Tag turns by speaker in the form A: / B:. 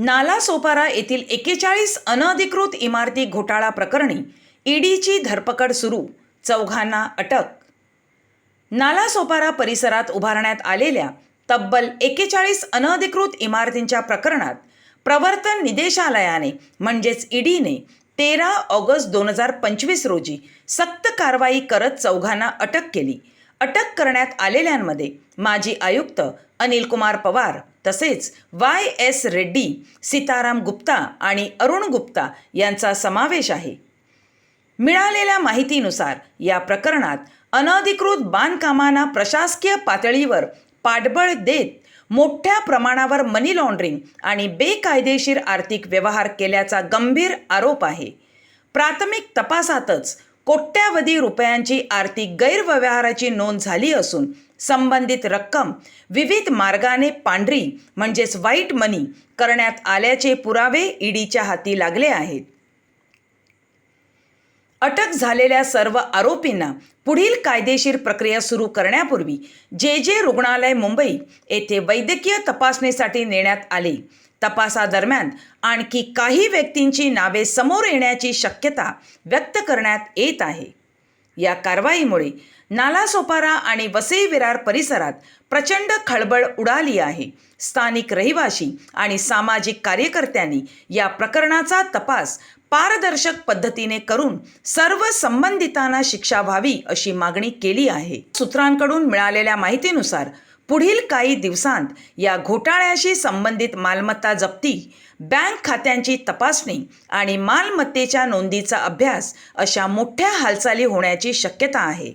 A: नालासोपारा येथील एकेचाळीस अनधिकृत इमारती घोटाळा प्रकरणी ईडीची धरपकड सुरू. चौघांना अटक. नालासोपारा परिसरात उभारण्यात आलेल्या तब्बल एकेचाळीस अनधिकृत इमारतींच्या प्रकरणात प्रवर्तन निदेशालयाने म्हणजेच ईडीने तेरा ऑगस्ट दोन हजार पंचवीस रोजी सक्त कारवाई करत चौघांना अटक केली. अटक करण्यात आलेल्यांमध्ये माजी आयुक्त अनिल कुमार पवार तसेच वाय एस रेड्डी सीताराम गुप्ता आणि अरुण गुप्ता यांचा समावेश आहे. मिळालेल्या माहितीनुसार या प्रकरणात अनधिकृत बांधकामांना प्रशासकीय पातळीवर पाठबळ देत मोठ्या प्रमाणावर मनी लॉन्ड्रिंग आणि बेकायदेशीर आर्थिक व्यवहार केल्याचा गंभीर आरोप आहे. प्राथमिक तपासातच कोट्यावधी रुपयांची आर्थिक गैरव्यवहाराची नोंद झाली असून संबंधित रक्कम विविध मार्गाने पांढरी म्हणजेच व्हाईट मनी करण्यात आल्याचे पुरावे ईडीच्या हाती लागले आहेत. अटक झालेल्या सर्व आरोपींना पुढील कायदेशीर प्रक्रिया सुरू करण्यापूर्वी जे जे रुग्णालय मुंबई येथे वैद्यकीय तपासणीसाठी नेण्यात आले. तपासादरम्यान आणखी काही व्यक्तींची नावे समोर येण्याची शक्यता व्यक्त करण्यात येत आहे. या कारवाईमुळे नालासोपारा आणि वसई विरार परिसरात प्रचंड खळबळ उडाली आहे. स्थानिक रहिवासी आणि सामाजिक कार्यकर्त्यांनी या प्रकरणाचा तपास पारदर्शक पद्धतीने करून सर्व संबंधितांना शिक्षा व्हावी अशी मागणी केली आहे. सूत्रांकडून मिळालेल्या माहितीनुसार पुढील काही दिवसांत या घोटाळ्याशी संबंधित मालमत्ता जप्ती बँक खात्यांची तपासणी आणि मालमत्तेच्या नोंदीचा अभ्यास अशा मोठ्या हालचाली होण्याची शक्यता आहे.